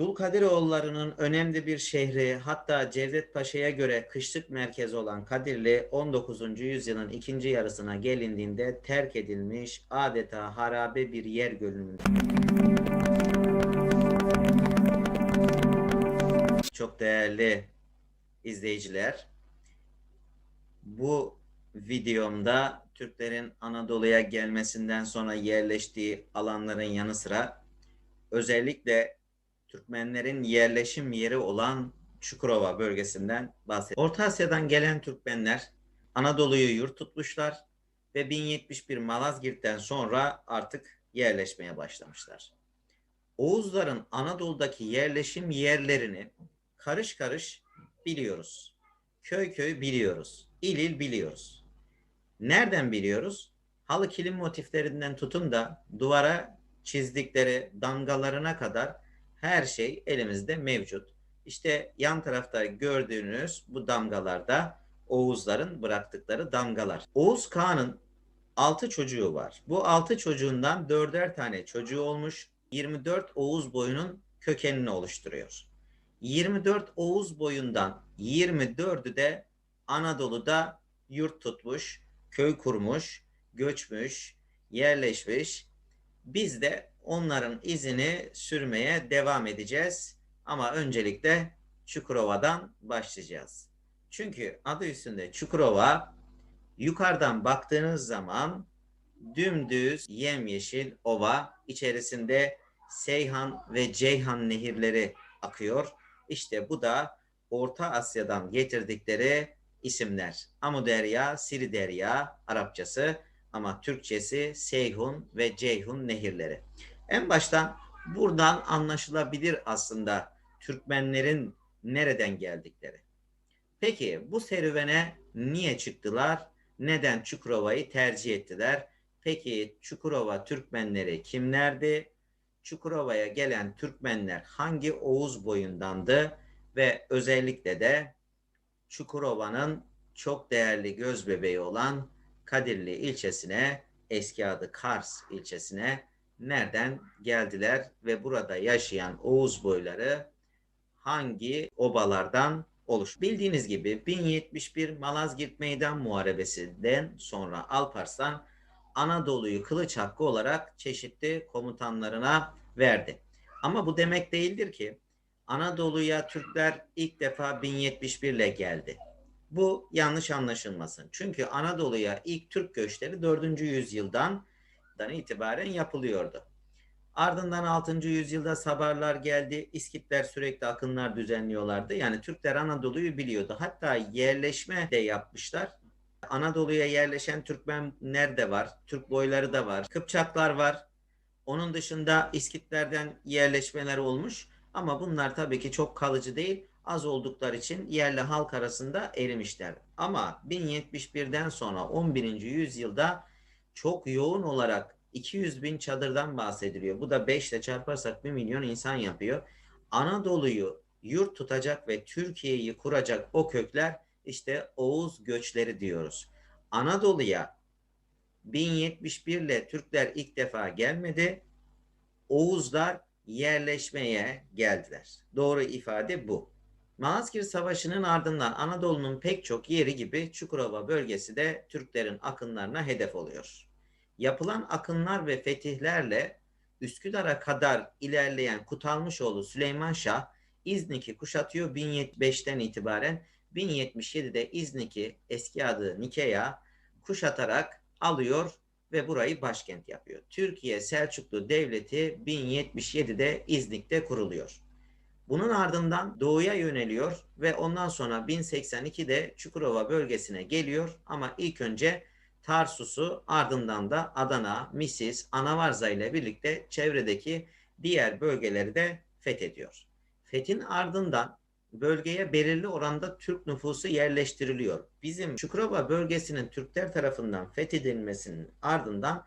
Dulkadiroğulları'nın önemli bir şehri hatta Cevdet Paşa'ya göre kışlık merkezi olan Kadirli 19. yüzyılın ikinci yarısına gelindiğinde terk edilmiş adeta harabe bir yer görünümünde. Çok değerli izleyiciler, bu videomda Türklerin Anadolu'ya gelmesinden sonra yerleştiği alanların yanı sıra özellikle Türkmenlerin yerleşim yeri olan Çukurova bölgesinden bahsediyorum. Orta Asya'dan gelen Türkmenler Anadolu'yu yurt tutmuşlar ve 1071 Malazgirt'ten sonra artık yerleşmeye başlamışlar. Oğuzların Anadolu'daki yerleşim yerlerini karış karış biliyoruz. Köy köy biliyoruz. İl il biliyoruz. Nereden biliyoruz? Halı kilim motiflerinden tutun da duvara çizdikleri damgalarına kadar her şey elimizde mevcut. İşte yan tarafta gördüğünüz bu damgalarda Oğuzların bıraktıkları damgalar. Oğuz Kağan'ın 6 çocuğu var. Bu 6 çocuğundan 4'er tane çocuğu olmuş. 24 Oğuz boyunun kökenini oluşturuyor. 24 Oğuz boyundan 24'ü de Anadolu'da yurt tutmuş, köy kurmuş, göçmüş, yerleşmiş. Biz de onların izini sürmeye devam edeceğiz. Ama öncelikle Çukurova'dan başlayacağız. Çünkü adı üstünde Çukurova yukarıdan baktığınız zaman dümdüz yemyeşil ova içerisinde Seyhan ve Ceyhan nehirleri akıyor. İşte bu da Orta Asya'dan getirdikleri isimler. Amuderya, Siriderya Arapçası ama Türkçesi Seyhun ve Ceyhun nehirleri. En baştan buradan anlaşılabilir aslında Türkmenlerin nereden geldikleri. Peki bu serüvene niye çıktılar? Neden Çukurova'yı tercih ettiler? Peki Çukurova Türkmenleri kimlerdi? Çukurova'ya gelen Türkmenler hangi Oğuz boyundandı? Ve özellikle de Çukurova'nın çok değerli göz bebeği olan Kadirli ilçesine, eski adı Kars ilçesine nereden geldiler ve burada yaşayan Oğuz boyları hangi obalardan oluş? Bildiğiniz gibi 1071 Malazgirt Meydan Muharebesi'nden sonra Alparslan Anadolu'yu kılıç hakkı olarak çeşitli komutanlarına verdi. Ama bu demek değildir ki Anadolu'ya Türkler ilk defa 1071 ile geldi. Bu yanlış anlaşılmasın. Çünkü Anadolu'ya ilk Türk göçleri 4. yüzyıldan itibaren yapılıyordu. Ardından 6. yüzyılda Sabarlar geldi. İskitler sürekli akınlar düzenliyorlardı. Yani Türkler Anadolu'yu biliyordu. Hatta yerleşme de yapmışlar. Anadolu'ya yerleşen Türkmenler de var. Türk boyları da var. Kıpçaklar var. Onun dışında İskitlerden yerleşmeler olmuş. Ama bunlar tabii ki çok kalıcı değil. Az oldukları için yerli halk arasında erimişler. Ama 1071'den sonra 11. yüzyılda çok yoğun olarak 200 bin çadırdan bahsediliyor. Bu da 5 ile çarparsak 1 milyon insan yapıyor. Anadolu'yu yurt tutacak ve Türkiye'yi kuracak o kökler işte Oğuz göçleri diyoruz. Anadolu'ya 1071 ile Türkler ilk defa gelmedi. Oğuzlar yerleşmeye geldiler. Doğru ifade bu. Malazgirt Savaşı'nın ardından Anadolu'nun pek çok yeri gibi Çukurova bölgesi de Türklerin akınlarına hedef oluyor. Yapılan akınlar ve fetihlerle Üsküdar'a kadar ilerleyen Kutalmışoğlu Süleyman Şah İznik'i kuşatıyor 1075'ten itibaren 1077'de İznik'i eski adı Nikeya kuşatarak alıyor ve burayı başkent yapıyor. Türkiye Selçuklu Devleti 1077'de İznik'te kuruluyor. Bunun ardından doğuya yöneliyor ve ondan sonra 1082'de Çukurova bölgesine geliyor ama ilk önce Tarsus'u ardından da Adana, Misis, Anavarza ile birlikte çevredeki diğer bölgeleri de fethediyor. Fethin ardından bölgeye belirli oranda Türk nüfusu yerleştiriliyor. Bizim Çukurova bölgesinin Türkler tarafından fethedilmesinin ardından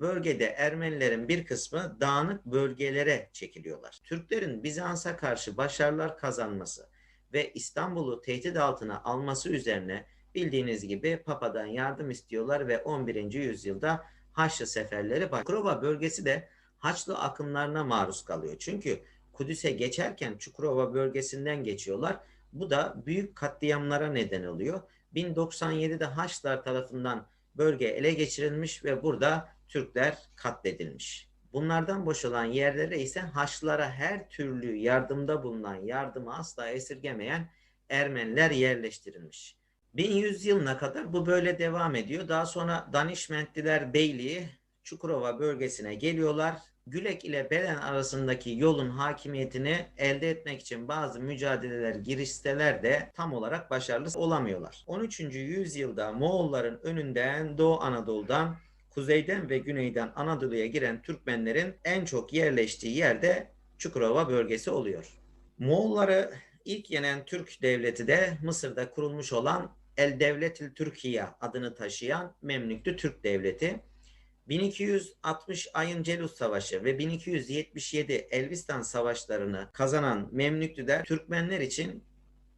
bölgede Ermenilerin bir kısmı dağınık bölgelere çekiliyorlar. Türklerin Bizans'a karşı başarılar kazanması ve İstanbul'u tehdit altına alması üzerine bildiğiniz gibi Papa'dan yardım istiyorlar ve 11. yüzyılda Haçlı seferleri Kurova bölgesi de Haçlı akımlarına maruz kalıyor. Çünkü Kudüs'e geçerken Çukurova bölgesinden geçiyorlar. Bu da büyük katliamlara neden oluyor. 1097'de Haçlılar tarafından bölge ele geçirilmiş ve burada Türkler katledilmiş. Bunlardan boşalan yerlere ise Haçlılara her türlü yardımda bulunan, yardımı asla esirgemeyen Ermeniler yerleştirilmiş. 1100 yılına kadar bu böyle devam ediyor. Daha sonra Danişmentliler Beyliği Çukurova bölgesine geliyorlar. Gülek ile Belen arasındaki yolun hakimiyetini elde etmek için bazı mücadeleler girişseler de tam olarak başarılı olamıyorlar. 13. yüzyılda Moğolların önünden Doğu Anadolu'dan, kuzeyden ve güneyden Anadolu'ya giren Türkmenlerin en çok yerleştiği yerde Çukurova bölgesi oluyor. Moğolları ilk yenen Türk devleti de Mısır'da kurulmuş olan El Devletül Türkiye adını taşıyan Memlüklü Türk Devleti. 1260 Ayın Celus Savaşı ve 1277 Elbistan Savaşlarını kazanan Memlüklüler Türkmenler için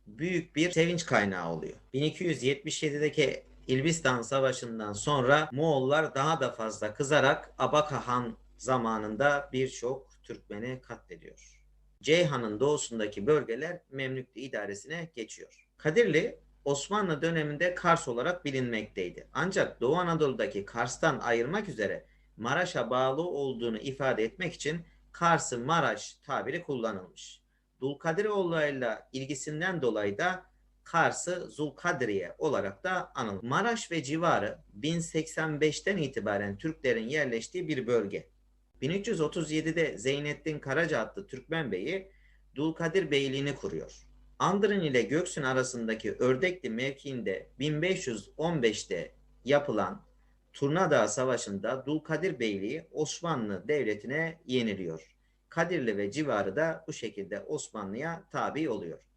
büyük bir sevinç kaynağı oluyor. 1277'deki İlbistan Savaşı'ndan sonra Moğollar daha da fazla kızarak Abaka Han zamanında birçok Türkmeni katlediyor. Ceyhan'ın doğusundaki bölgeler Memlüklü idaresine geçiyor. Kadirli Osmanlı döneminde Kars olarak bilinmekteydi. Ancak Doğu Anadolu'daki Kars'tan ayırmak üzere Maraş'a bağlı olduğunu ifade etmek için Kars'ı Maraş tabiri kullanılmış. Dulkadiroğullarıyla ilgisinden dolayı da Kars'ı Zulkadriye olarak da anılır. Maraş ve civarı 1085'ten itibaren Türklerin yerleştiği bir bölge. 1337'de Zeynettin Karaca adlı Türkmen Bey'i Dulkadir Beyliğini kuruyor. Andırın ile Göksun arasındaki Ördekli mevkiinde 1515'te yapılan Turnadağ Savaşı'nda Dulkadir Beyliği Osmanlı Devleti'ne yeniliyor. Kadirli ve civarı da bu şekilde Osmanlı'ya tabi oluyor.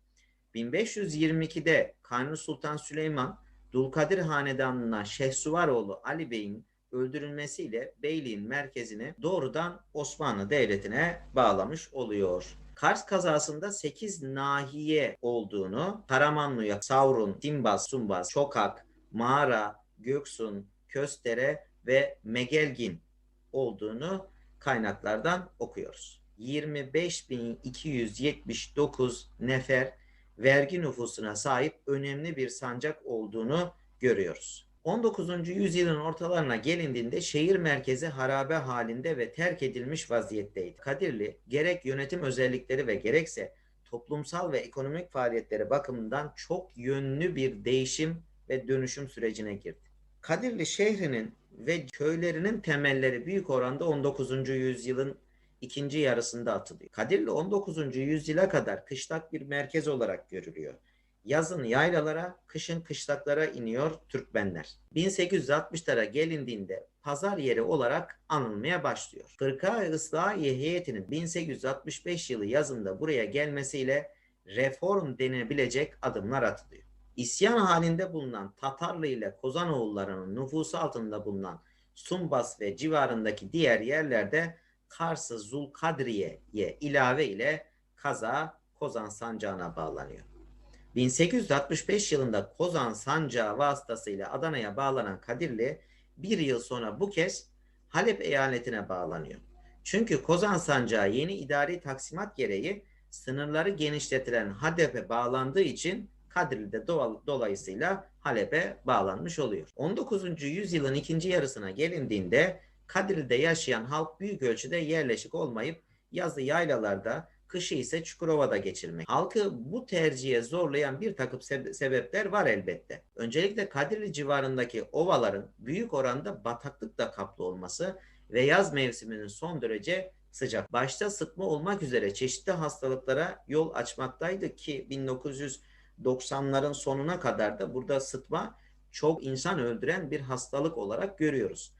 1522'de Kanuni Sultan Süleyman Dulkadir Hanedanı'na Şehsuvaroğlu Ali Bey'in öldürülmesiyle beyliğin merkezini doğrudan Osmanlı Devleti'ne bağlamış oluyor. Kars kazasında 8 nahiye olduğunu Karamanlı'ya Savrun, Timbaz, Sumbaz, Çokak, Mağara, Göksun, Köstere ve Megelgin olduğunu kaynaklardan okuyoruz. 25.279 nefer vergi nüfusuna sahip önemli bir sancak olduğunu görüyoruz. 19. yüzyılın ortalarına gelindiğinde şehir merkezi harabe halinde ve terk edilmiş vaziyetteydi. Kadirli gerek yönetim özellikleri ve gerekse toplumsal ve ekonomik faaliyetleri bakımından çok yönlü bir değişim ve dönüşüm sürecine girdi. Kadirli şehrinin ve köylerinin temelleri büyük oranda 19. yüzyılın ikinci yarısında atılıyor. Kadirli 19. yüzyıla kadar kışlak bir merkez olarak görülüyor. Yazın yaylalara, kışın kışlaklara iniyor Türkmenler. 1860'lara gelindiğinde pazar yeri olarak anılmaya başlıyor. Kırkağ Islahiye heyetinin 1865 yılı yazında buraya gelmesiyle reform denebilecek adımlar atılıyor. İsyan halinde bulunan Tatarlı ile Kozanoğullarının nüfusu altında bulunan Sumbas ve civarındaki diğer yerlerde Kars'ı Zulkadriye'ye ilave ile Kaza Kozan sancağına bağlanıyor. 1865 yılında Kozan sancağı vasıtasıyla Adana'ya bağlanan Kadirli bir yıl sonra bu kez Halep eyaletine bağlanıyor. Çünkü Kozan sancağı yeni idari taksimat gereği sınırları genişletilen Halep'e bağlandığı için Kadirli de dolayısıyla Halep'e bağlanmış oluyor. 19. yüzyılın ikinci yarısına gelindiğinde Kadirli'de yaşayan halk büyük ölçüde yerleşik olmayıp yazı yaylalarda, kışı ise Çukurova'da geçirmek. Halkı bu tercihe zorlayan bir takım sebepler var elbette. Öncelikle Kadirli civarındaki ovaların büyük oranda bataklıkla kaplı olması ve yaz mevsiminin son derece sıcak. Başta sıtma olmak üzere çeşitli hastalıklara yol açmaktaydı ki 1990'ların sonuna kadar da burada sıtma çok insan öldüren bir hastalık olarak görüyoruz.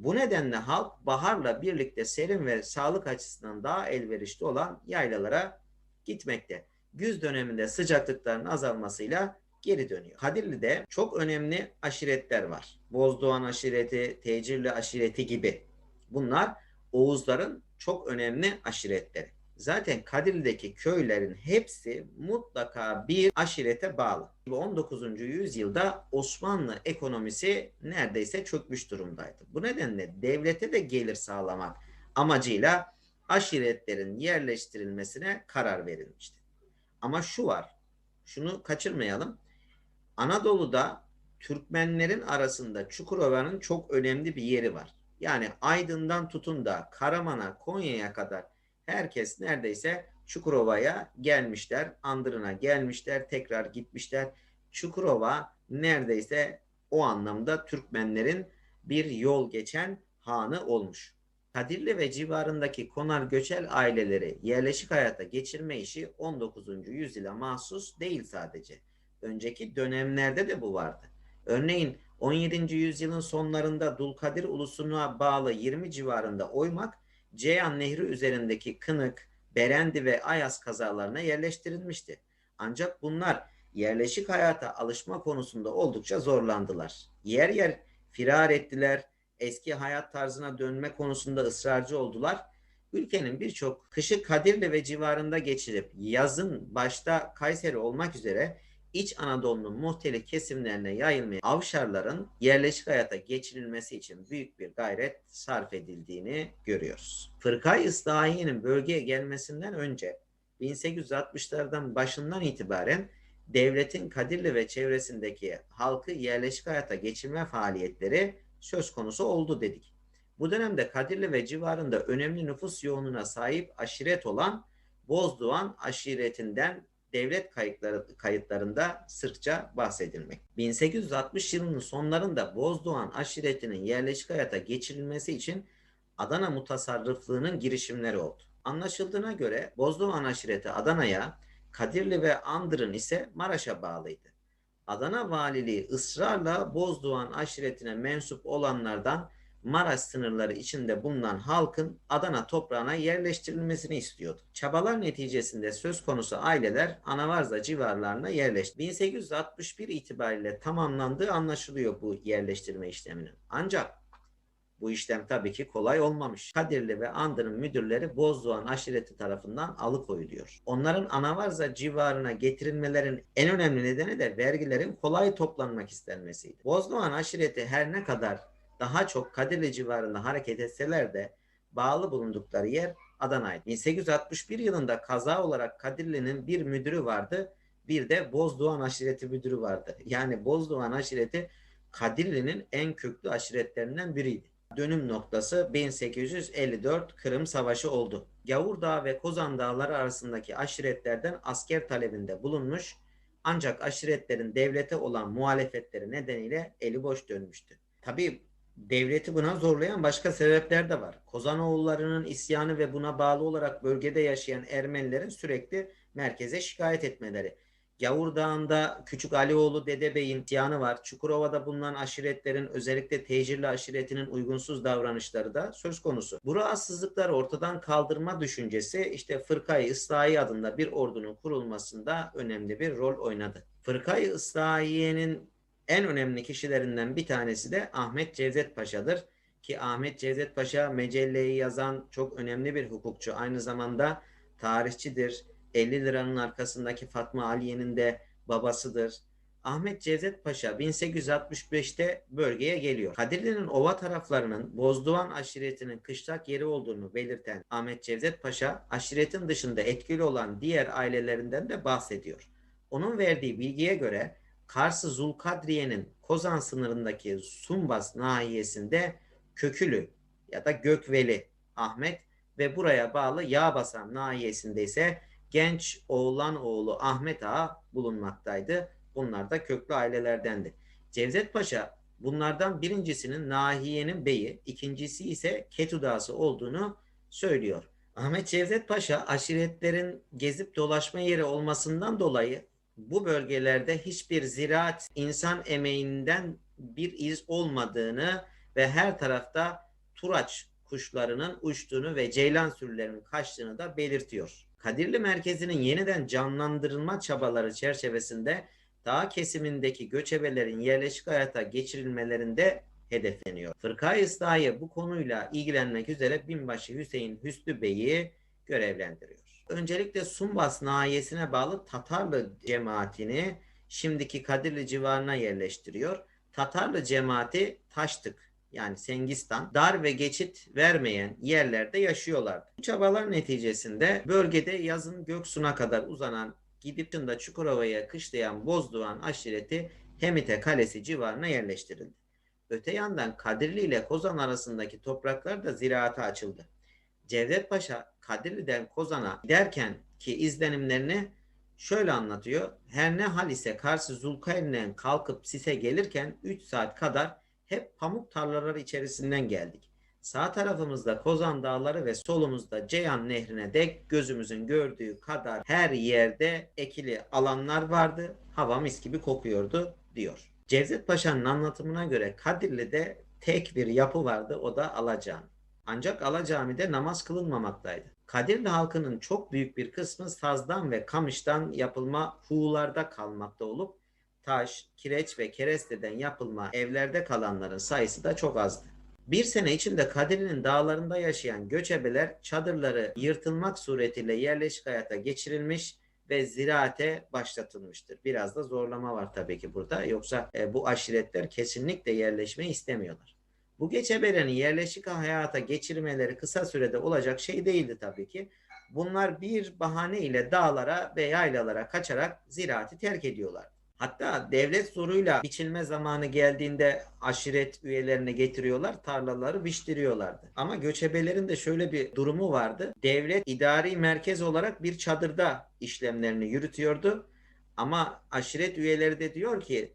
Bu nedenle halk baharla birlikte serin ve sağlık açısından daha elverişli olan yaylalara gitmekte. Güz döneminde sıcaklıkların azalmasıyla geri dönüyor. Kadirli'de çok önemli aşiretler var. Bozdoğan aşireti, Tecirli aşireti gibi. Bunlar Oğuzların çok önemli aşiretleri zaten Kadirli'deki köylerin hepsi mutlaka bir aşirete bağlı. 19. yüzyılda Osmanlı ekonomisi neredeyse çökmüş durumdaydı. Bu nedenle devlete de gelir sağlamak amacıyla aşiretlerin yerleştirilmesine karar verilmişti. Ama şu var, şunu kaçırmayalım. Anadolu'da Türkmenlerin arasında Çukurova'nın çok önemli bir yeri var. Yani Aydın'dan tutun da Karaman'a, Konya'ya kadar herkes neredeyse Çukurova'ya gelmişler. Andırın'a gelmişler, tekrar gitmişler. Çukurova neredeyse o anlamda Türkmenlerin bir yol geçen hanı olmuş. Kadirli ve civarındaki konar göçel aileleri yerleşik hayata geçirme işi 19. yüzyıla mahsus değil sadece. Önceki dönemlerde de bu vardı. Örneğin 17. yüzyılın sonlarında Dulkadir ulusuna bağlı 20 civarında Oymak, Ceyhan Nehri üzerindeki Kınık, Berendi ve Ayas kazalarına yerleştirilmişti. Ancak bunlar yerleşik hayata alışma konusunda oldukça zorlandılar. Yer yer firar ettiler, eski hayat tarzına dönme konusunda ısrarcı oldular. Ülkenin birçok kışı Kadirli ve civarında geçirip yazın başta Kayseri olmak üzere İç Anadolu'nun muhtelif kesimlerine yayılmayan Avşarların yerleşik hayata geçirilmesi için büyük bir gayret sarf edildiğini görüyoruz. Fırkay İslahiye'nin bölgeye gelmesinden önce 1860'lardan başından itibaren devletin Kadirli ve çevresindeki halkı yerleşik hayata geçirme faaliyetleri söz konusu oldu dedik. Bu dönemde Kadirli ve civarında önemli nüfus yoğunluğuna sahip aşiret olan Bozdoğan aşiretinden devlet kayıtları, kayıtlarında sıkça bahsedilmek. 1860 yılının sonlarında Bozdoğan aşiretinin yerleşik hayata geçirilmesi için Adana mutasarrıflığının girişimleri oldu. Anlaşıldığına göre Bozdoğan aşireti Adana'ya, Kadirli ve Andırın ise Maraş'a bağlıydı. Adana valiliği ısrarla Bozdoğan aşiretine mensup olanlardan Maraş sınırları içinde bulunan halkın Adana toprağına yerleştirilmesini istiyordu. Çabalar neticesinde söz konusu aileler Anavarza civarlarına yerleşti. 1861 itibariyle tamamlandığı anlaşılıyor bu yerleştirme işleminin. Ancak bu işlem tabii ki kolay olmamış. Kadirli ve Andır'ın müdürleri Bozdoğan aşireti tarafından alıkoyuluyor. Onların Anavarza civarına getirilmelerin en önemli nedeni de vergilerin kolay toplanmak istenmesiydi. Bozdoğan aşireti her ne kadar daha çok Kadirli civarında hareket etseler de bağlı bulundukları yer Adana'ydı. 1861 yılında kaza olarak Kadirli'nin bir müdürü vardı. Bir de Bozdoğan aşireti müdürü vardı. Yani Bozdoğan aşireti Kadirli'nin en köklü aşiretlerinden biriydi. Dönüm noktası 1854 Kırım Savaşı oldu. Gavurdağ ve Kozan Dağları arasındaki aşiretlerden asker talebinde bulunmuş ancak aşiretlerin devlete olan muhalefetleri nedeniyle eli boş dönmüştü. Tabii devleti buna zorlayan başka sebepler de var. Kozanoğullarının isyanı ve buna bağlı olarak bölgede yaşayan Ermenilerin sürekli merkeze şikayet etmeleri. Gavur Dağı'nda Küçük Alioğlu Dede Bey'in isyanı var. Çukurova'da bulunan aşiretlerin özellikle tecirli aşiretinin uygunsuz davranışları da söz konusu. Bu rahatsızlıkları ortadan kaldırma düşüncesi işte Fırkayı Islahi adında bir ordunun kurulmasında önemli bir rol oynadı. Fırkayı Islahiye'nin en önemli kişilerinden bir tanesi de Ahmet Cevdet Paşa'dır. Ki Ahmet Cevdet Paşa Mecelle'yi yazan çok önemli bir hukukçu. Aynı zamanda tarihçidir. 50 liranın arkasındaki Fatma Aliye'nin de babasıdır. Ahmet Cevdet Paşa 1865'te bölgeye geliyor. Kadirli'nin ova taraflarının Bozdoğan aşiretinin kışlak yeri olduğunu belirten Ahmet Cevdet Paşa aşiretin dışında etkili olan diğer ailelerinden de bahsediyor. Onun verdiği bilgiye göre Karsı Zulkadriye'nin Kozan sınırındaki Sumbas nahiyesinde Kökülü ya da Gökveli Ahmet ve buraya bağlı Yağbasan nahiyesinde ise genç oğlan oğlu Ahmet Ağa bulunmaktaydı. Bunlar da köklü ailelerdendi. Cevdet Paşa bunlardan birincisinin nahiyenin beyi, ikincisi ise Ketudası olduğunu söylüyor. Ahmet Cevdet Paşa aşiretlerin gezip dolaşma yeri olmasından dolayı bu bölgelerde hiçbir ziraat insan emeğinden bir iz olmadığını ve her tarafta turaç kuşlarının uçtuğunu ve ceylan sürülerinin kaçtığını da belirtiyor. Kadirli merkezinin yeniden canlandırılma çabaları çerçevesinde dağ kesimindeki göçebelerin yerleşik hayata geçirilmelerinde hedefleniyor. Fırkayı İslahiye bu konuyla ilgilenmek üzere binbaşı Hüseyin Hüsnü Bey'i görevlendiriyor. Öncelikle Sumbas nahiyesine bağlı Tatarlı cemaatini şimdiki Kadirli civarına yerleştiriyor. Tatarlı cemaati Taştık yani Sengistan dar ve geçit vermeyen yerlerde yaşıyorlardı. Bu çabalar neticesinde bölgede yazın Göksu'na kadar uzanan gidip da Çukurova'ya kışlayan Bozdoğan aşireti Hemite Kalesi civarına yerleştirildi. Öte yandan Kadirli ile Kozan arasındaki topraklar da ziraata açıldı. Cevdet Paşa Kadirli'den Kozan'a giderken ki izlenimlerini şöyle anlatıyor. Her ne hal ise karşı Zulkarneyn kalkıp Sis'e gelirken 3 saat kadar hep pamuk tarlaları içerisinden geldik. Sağ tarafımızda Kozan Dağları ve solumuzda Ceyhan Nehri'ne dek gözümüzün gördüğü kadar her yerde ekili alanlar vardı. Hava mis gibi kokuyordu diyor. Cevdet Paşa'nın anlatımına göre Kadirli'de tek bir yapı vardı o da Alacami. Ancak Alacami'de namaz kılınmamaktaydı. Kadirli halkının çok büyük bir kısmı sazdan ve kamıştan yapılma huğularda kalmakta olup taş, kireç ve keresteden yapılma evlerde kalanların sayısı da çok azdı. Bir sene içinde Kadirli'nin dağlarında yaşayan göçebeler çadırları yırtılmak suretiyle yerleşik hayata geçirilmiş ve ziraate başlatılmıştır. Biraz da zorlama var tabii ki burada. Yoksa e, bu aşiretler kesinlikle yerleşmeyi istemiyorlar. Bu göçebelerin yerleşik hayata geçirmeleri kısa sürede olacak şey değildi tabii ki. Bunlar bir bahane ile dağlara ve yaylalara kaçarak ziraati terk ediyorlar. Hatta devlet zoruyla biçilme zamanı geldiğinde aşiret üyelerini getiriyorlar, tarlaları biçtiriyorlardı. Ama göçebelerin de şöyle bir durumu vardı. Devlet idari merkez olarak bir çadırda işlemlerini yürütüyordu. Ama aşiret üyeleri de diyor ki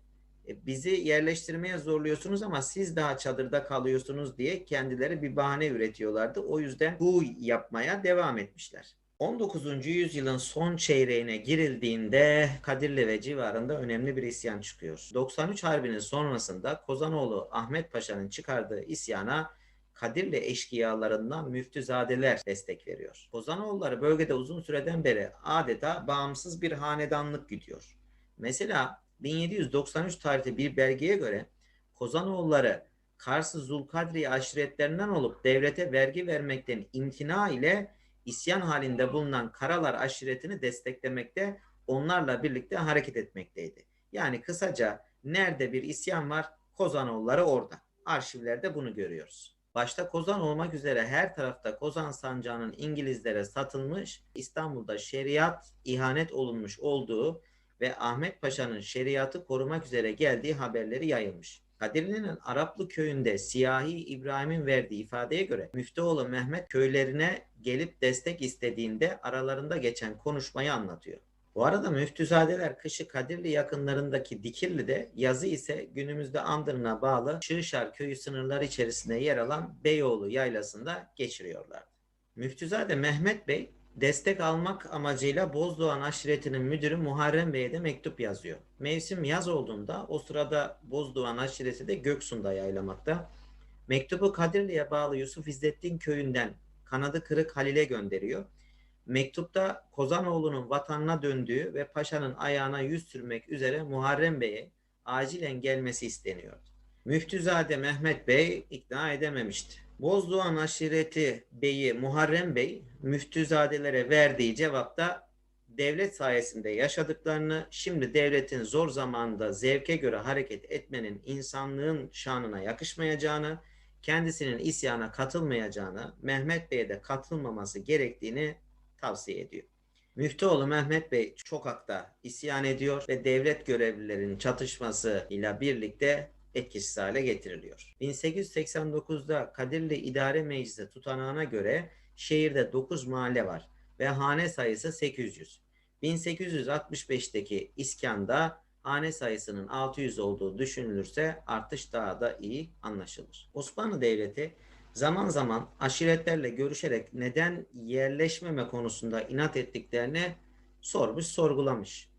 bizi yerleştirmeye zorluyorsunuz ama siz daha çadırda kalıyorsunuz diye kendileri bir bahane üretiyorlardı. O yüzden bu yapmaya devam etmişler. 19. yüzyılın son çeyreğine girildiğinde Kadirli ve civarında önemli bir isyan çıkıyor. 93 Harbi'nin sonrasında Kozanoğlu Ahmet Paşa'nın çıkardığı isyana Kadirli eşkıyalarından müftüzadeler destek veriyor. Kozanoğulları bölgede uzun süreden beri adeta bağımsız bir hanedanlık gidiyor. Mesela 1793 tarihli bir belgeye göre Kozanoğulları Kars'ı Zulkadri aşiretlerinden olup devlete vergi vermekten imtina ile isyan halinde bulunan Karalar aşiretini desteklemekte, onlarla birlikte hareket etmekteydi. Yani kısaca nerede bir isyan var, Kozanoğulları orada. Arşivlerde bunu görüyoruz. Başta Kozan olmak üzere her tarafta Kozan sancağının İngilizlere satılmış, İstanbul'da şeriat ihanet olunmuş olduğu ve Ahmet Paşa'nın şeriatı korumak üzere geldiği haberleri yayılmış. Kadirli'nin Araplı köyünde Siyahi İbrahim'in verdiği ifadeye göre Müftüoğlu Mehmet köylerine gelip destek istediğinde aralarında geçen konuşmayı anlatıyor. Bu arada müftüzadeler kışı Kadirli yakınlarındaki Dikirli'de, yazı ise günümüzde Andırın'a bağlı Şığşar köyü sınırları içerisinde yer alan Beyoğlu yaylasında geçiriyorlar. Müftüzade Mehmet Bey destek almak amacıyla Bozdoğan aşiretinin müdürü Muharrem Bey'e de mektup yazıyor. Mevsim yaz olduğunda o sırada Bozdoğan aşireti de Göksu'nda yaylamakta. Mektubu Kadirli'ye bağlı Yusuf İzzettin köyünden kanadı kırık Halil'e gönderiyor. Mektupta Kozanoğlu'nun vatanına döndüğü ve paşanın ayağına yüz sürmek üzere Muharrem Bey'e acilen gelmesi isteniyordu. Müftüzade Mehmet Bey ikna edememişti. Bozdoğan aşireti beyi Muharrem Bey müftüzadelere verdiği cevapta devlet sayesinde yaşadıklarını, şimdi devletin zor zamanında zevke göre hareket etmenin insanlığın şanına yakışmayacağını, kendisinin isyana katılmayacağını, Mehmet Bey'e de katılmaması gerektiğini tavsiye ediyor. Müftüoğlu Mehmet Bey Çokak'ta isyan ediyor ve devlet görevlilerinin çatışması ile birlikte etkisiz hale getiriliyor. 1889'da Kadirli İdare Meclisi tutanağına göre şehirde 9 mahalle var ve hane sayısı 800. 1865'teki iskanda hane sayısının 600 olduğu düşünülürse artış daha da iyi anlaşılır. Osmanlı Devleti zaman zaman aşiretlerle görüşerek neden yerleşmeme konusunda inat ettiklerini sormuş, sorgulamış.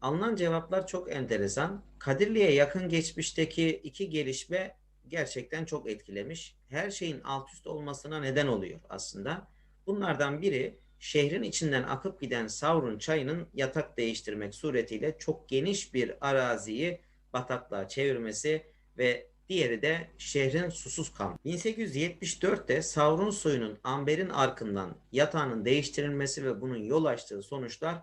Alınan cevaplar çok enteresan. Kadirli'ye yakın geçmişteki iki gelişme gerçekten çok etkilemiş. Her şeyin alt üst olmasına neden oluyor aslında. Bunlardan biri şehrin içinden akıp giden Savrun çayının yatak değiştirmek suretiyle çok geniş bir araziyi bataklığa çevirmesi ve diğeri de şehrin susuz kalması. 1874'te Savrun suyunun amberin arkından yatağının değiştirilmesi ve bunun yol açtığı sonuçlar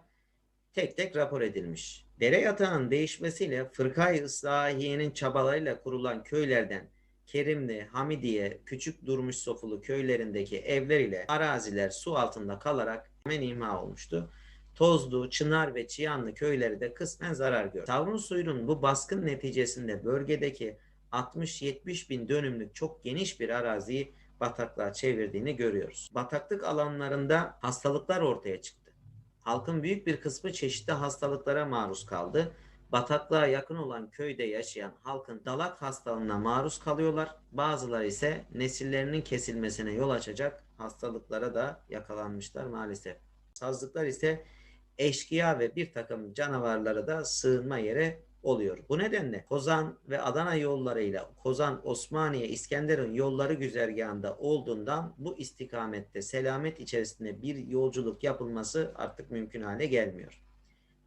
tek tek rapor edilmiş. Dere yatağının değişmesiyle Fırkay Islahiye'nin çabalarıyla kurulan köylerden Kerimli, Hamidiye, Küçük Durmuş Sofulu köylerindeki evler ile araziler su altında kalarak hemen imha olmuştu. Tozlu, Çınar ve Çiyanlı köyleri de kısmen zarar gördü. Tavrun suyunun bu baskın neticesinde bölgedeki 60-70 bin dönümlük çok geniş bir araziyi bataklığa çevirdiğini görüyoruz. Bataklık alanlarında hastalıklar ortaya çıktı. Halkın büyük bir kısmı çeşitli hastalıklara maruz kaldı. Bataklığa yakın olan köyde yaşayan halkın dalak hastalığına maruz kalıyorlar. Bazıları ise nesillerinin kesilmesine yol açacak hastalıklara da yakalanmışlar maalesef. Sazlıklar ise eşkıya ve bir takım canavarlara da sığınma yeri oluyor. Bu nedenle Kozan ve Adana yollarıyla Kozan, Osmaniye, İskenderun yolları güzergahında olduğundan bu istikamette selamet içerisinde bir yolculuk yapılması artık mümkün hale gelmiyor.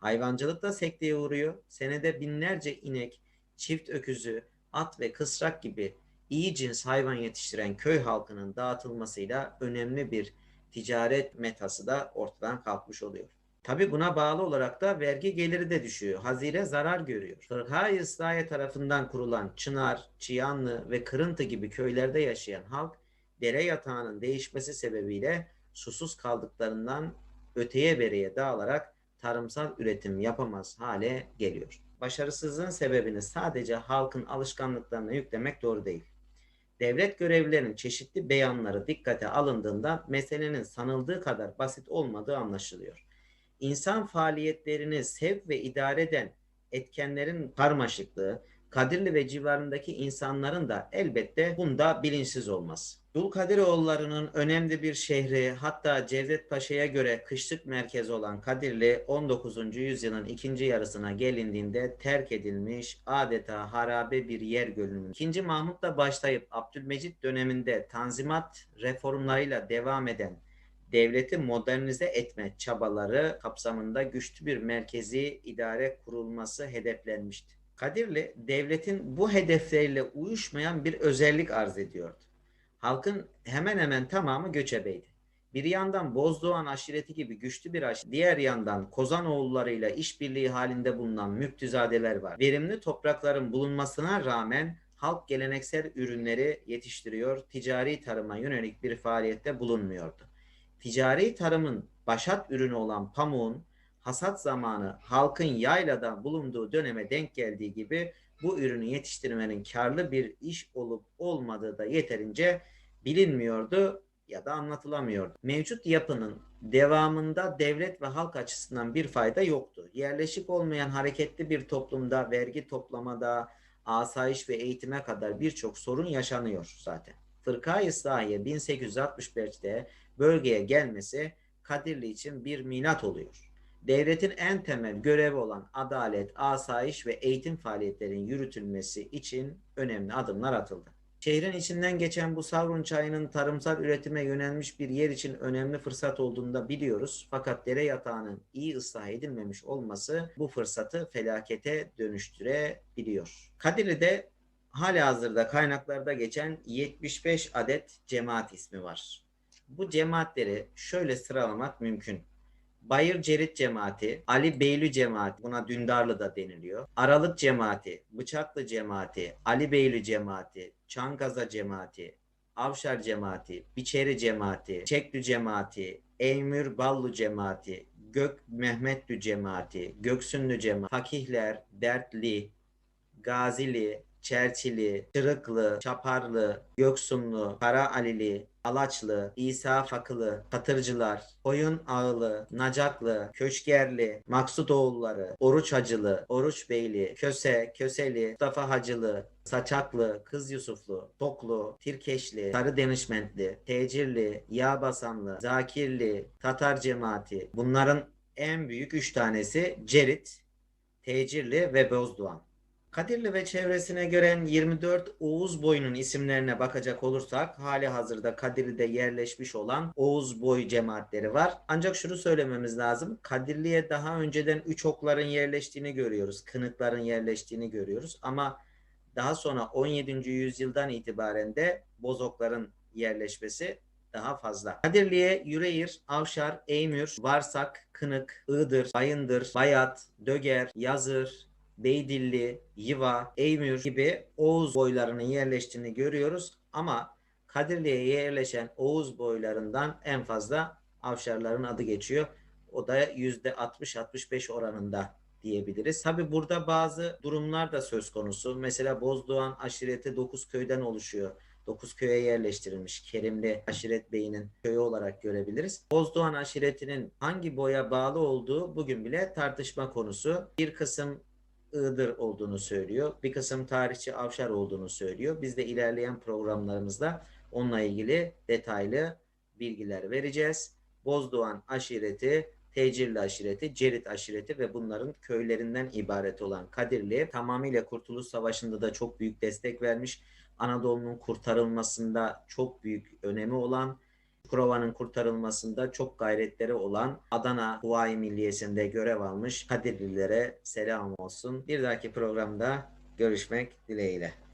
Hayvancılık da sekteye uğruyor. Senede binlerce inek, çift öküzü, at ve kısrak gibi iyi cins hayvan yetiştiren köy halkının dağıtılmasıyla önemli bir ticaret metası da ortadan kalkmış oluyor. Tabi buna bağlı olarak da vergi geliri de düşüyor. Hazire zarar görüyor. Fırha-i İslahiye tarafından kurulan Çınar, Çiyanlı ve Kırıntı gibi köylerde yaşayan halk dere yatağının değişmesi sebebiyle susuz kaldıklarından öteye bereye dağılarak tarımsal üretim yapamaz hale geliyor. Başarısızlığın sebebini sadece halkın alışkanlıklarına yüklemek doğru değil. Devlet görevlilerinin çeşitli beyanları dikkate alındığında meselenin sanıldığı kadar basit olmadığı anlaşılıyor. İnsan faaliyetlerini sevk ve idare eden etkenlerin karmaşıklığı, Kadirli ve civarındaki insanların da elbette bunda bilinçsiz olması. Dulkadiroğullarının önemli bir şehri hatta Cevdet Paşa'ya göre kışlık merkez olan Kadirli 19. yüzyılın ikinci yarısına gelindiğinde terk edilmiş adeta harabe bir yer görünümü. 2. Mahmut'la başlayıp Abdülmecit döneminde tanzimat reformlarıyla devam eden devleti modernize etme çabaları kapsamında güçlü bir merkezi idare kurulması hedeflenmişti. Kadirli devletin bu hedefleriyle uyuşmayan bir özellik arz ediyordu. Halkın hemen hemen tamamı göçebeydi. Bir yandan Bozdoğan aşireti gibi güçlü bir aşiret, diğer yandan Kozanoğullarıyla işbirliği halinde bulunan müktüzadeler var. Verimli toprakların bulunmasına rağmen halk geleneksel ürünleri yetiştiriyor, ticari tarıma yönelik bir faaliyette bulunmuyordu. Ticari tarımın başat ürünü olan pamuğun hasat zamanı halkın yaylada bulunduğu döneme denk geldiği gibi bu ürünü yetiştirmenin karlı bir iş olup olmadığı da yeterince bilinmiyordu ya da anlatılamıyordu. Mevcut yapının devamında devlet ve halk açısından bir fayda yoktu. Yerleşik olmayan hareketli bir toplumda vergi toplamada, asayiş ve eğitime kadar birçok sorun yaşanıyor zaten. Fırka-i İslahiye 1865'te bölgeye gelmesi Kadirli için bir minat oluyor. Devletin en temel görevi olan adalet, asayiş ve eğitim faaliyetlerinin yürütülmesi için önemli adımlar atıldı. Şehrin içinden geçen bu Savrun çayının tarımsal üretime yönelmiş bir yer için önemli fırsat olduğunu da biliyoruz. Fakat dere yatağının iyi ıslah edilmemiş olması bu fırsatı felakete dönüştürebiliyor. Kadirli'de hala hazırda kaynaklarda geçen 75 adet cemaat ismi var. Bu cemaatleri şöyle sıralamak mümkün. Bayır Cerit Cemaati, Ali Beylü Cemaati, buna Dündarlı da deniliyor. Aralık Cemaati, Bıçaklı Cemaati, Ali Beylü Cemaati, Çangaza Cemaati, Avşar Cemaati, Biçeri Cemaati, Çeklü Cemaati, Eymür Ballu Cemaati, Gök Mehmetlü Cemaati, Göksünlü Cemaati, Fakihler, Dertli, Gazili, Çerçili, Çırıklı, Çaparlı, Göksunlu, Kara Alili, Alaçlı, İsa Fakılı, Katırcılar, Koyun Ağılı, Nacaklı, Köşkerli, Maksutoğulları, Oruç Hacılı, Oruç Beyli, Köse, Köseli, Mustafa Hacılı, Saçaklı, Kız Yusuflu, Toklu, Tirkeşli, Sarı Denişmentli, Tecirli, Yağbasanlı, Zakirli, Tatar Cemaati. Bunların en büyük üç tanesi Cerit, Tecirli ve Bozdoğan. Kadirli ve çevresine gören 24 Oğuz boyunun isimlerine bakacak olursak hali hazırda Kadirli'de yerleşmiş olan Oğuz boy cemaatleri var. Ancak şunu söylememiz lazım. Kadirli'ye daha önceden üç okların yerleştiğini görüyoruz. Kınıkların yerleştiğini görüyoruz. Ama daha sonra 17. yüzyıldan itibaren de bozokların yerleşmesi daha fazla. Kadirli'ye Yüreğir, Avşar, Eymür, Varsak, Kınık, Iğdır, Bayındır, Bayat, Döger, Yazır, Beydilli, Yiva, Eymür gibi Oğuz boylarının yerleştiğini görüyoruz ama Kadirli'ye yerleşen Oğuz boylarından en fazla Avşarların adı geçiyor. O da %60-65 oranında diyebiliriz. Tabi burada bazı durumlar da söz konusu. Mesela Bozdoğan aşireti 9 köyden oluşuyor. 9 köye yerleştirilmiş. Kerimli aşiret beyinin köyü olarak görebiliriz. Bozdoğan aşiretinin hangi boya bağlı olduğu bugün bile tartışma konusu. Bir kısım Iğdır olduğunu söylüyor. Bir kısım tarihçi Avşar olduğunu söylüyor. Biz de ilerleyen programlarımızda onunla ilgili detaylı bilgiler vereceğiz. Bozdoğan aşireti, Tecirli aşireti, Cerit aşireti ve bunların köylerinden ibaret olan Kadirli tamamıyla Kurtuluş Savaşı'nda da çok büyük destek vermiş. Anadolu'nun kurtarılmasında çok büyük önemi olan Çukurova'nın kurtarılmasında çok gayretleri olan Adana Huvayi Milliyesi'nde görev almış Kadirlilere selam olsun. Bir dahaki programda görüşmek dileğiyle.